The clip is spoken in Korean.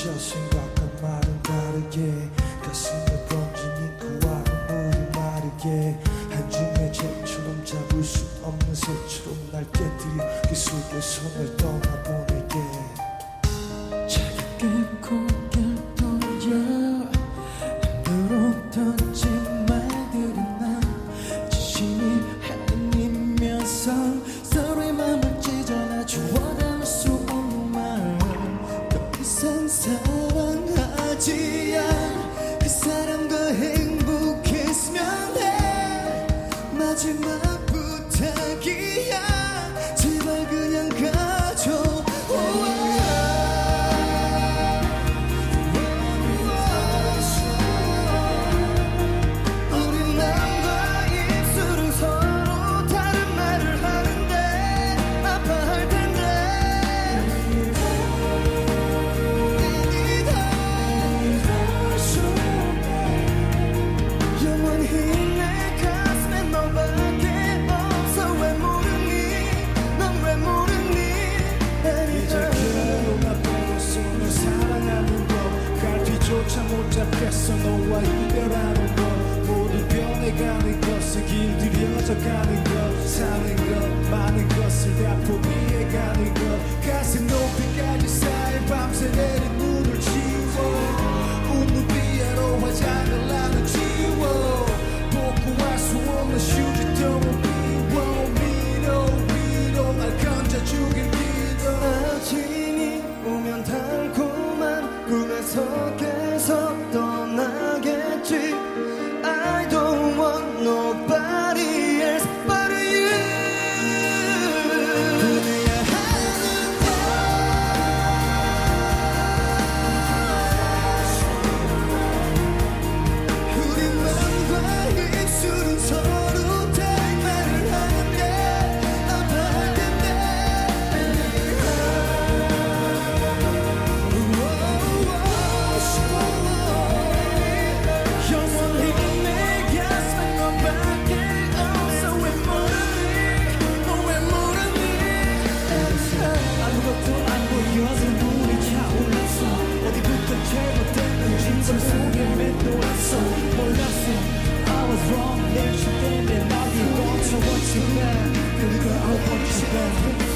저 생각과 말은 다르게. 가슴에 번진 인구와 눈물이 마르게. 한줌의 잼처럼 잡을 수 없는 새처럼 날 깨뜨려 그 속에 손을 떠나보내게. 차갑게 꼭 못 잡겠어 너와 이별하는 거 모두 변해가는 것을 길들여져 가는 것 사는 것 가슴 속에 맴돌았어 몰랐어 I was wrong 내 주변에 난 이거 저 what you meant 그걸 I want you back